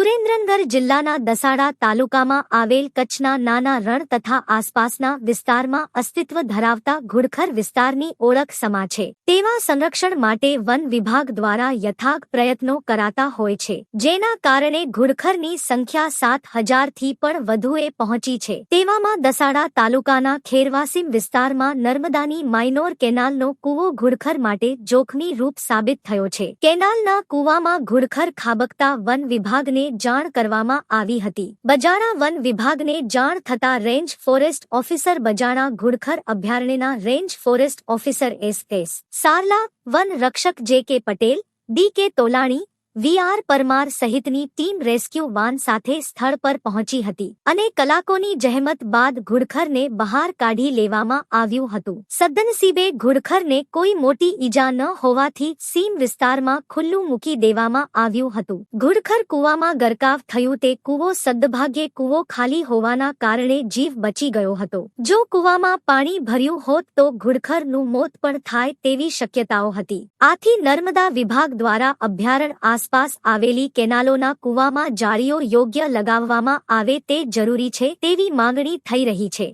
સુરેન્દ્રનગર જિલ્લાના દસાડા તાલુકામાં આવેલ કચ્છના નાના રણ તથા આસપાસના વિસ્તારમાં અસ્તિત્વ ધરાવતા ઘુડખર વિસ્તારની ઓળખ સમા છે. તેવા સંરક્ષણ માટે વન વિભાગ દ્વારા યથાગ પ્રયત્નો કરાતા હોય છે, જેના કારણે ઘુડખરની સંખ્યા સાત હજારથી પણ વધુએ પહોંચી છે. તેવામાં દસાડા તાલુકાના ખેરવાસીમ વિસ્તારમાં નર્મદાની માઇનોર કેનાલનો કૂવો ઘુડખર માટે જોખમી રૂપ સાબિત થયો છે. કેનાલના કૂવામાં ઘુડખર ખાબકતા વન વિભાગને જાણ કરવામાં આવી હતી. બજાણા વન વિભાગને જાણ થતા રેન્જ ફોરેસ્ટ ઓફિસર બજાણા ઘુડખર અભયારણ્યના range forest officer S S. Sarala one રક્ષક જે કે પટેલ, ડી કે તોલાણી વીઆર પરમાર સહિતની ટીમ રેસ્ક્યુ વાન સાથે સ્થળ પર પહોંચી હતી અને કલાકોની જહેમત બાદ ઘુડખરને બહાર કાઢી લેવામાં આવ્યું હતું. સદ્દનસીબે ઘુડખરને કોઈ મોટી ઈજા ન હોવાથી સીમ વિસ્તારમાં ખુલ્લું મૂકી દેવામાં આવ્યું હતું. ઘુડખર કૂવામાં ગરકાવ થયું તે કૂવો સદભાગ્યે કૂવો ખાલી હોવાના કારણે જીવ બચી ગયો હતો. જો કૂવામાં પાણી ભર્યું હોત તો ઘુડખરનું મોત પણ થાય તેવી શક્યતાઓ હતી. આથી નર્મદા વિભાગ દ્વારા અભયારણ્ય આસપાસ આવેલી કેનાલોના કૂવામાં જાળીઓ યોગ્ય લગાવવામાં આવે તે જરૂરી છે તેવી માંગણી થઈ રહી છે.